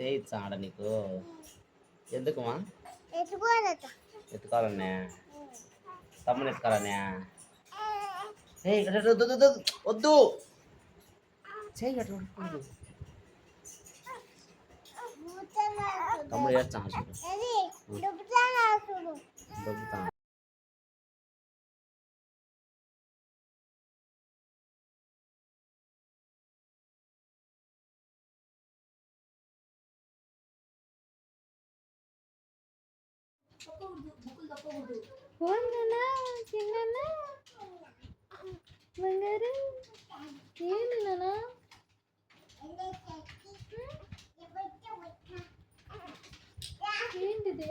చేయిచ్చా ఆడ నీకు? ఎందుకుమా? ఎత్తుకోవాలనే? తమ్ముని ఎత్తుకోవాలనే? వద్దు చేయి. తమ్ముడు చూడు దుబ్బుతానా? చూడు దొబ్బుతా పోందనా చిన్ననా బంగారు ఏంటి నానా ఏంటిది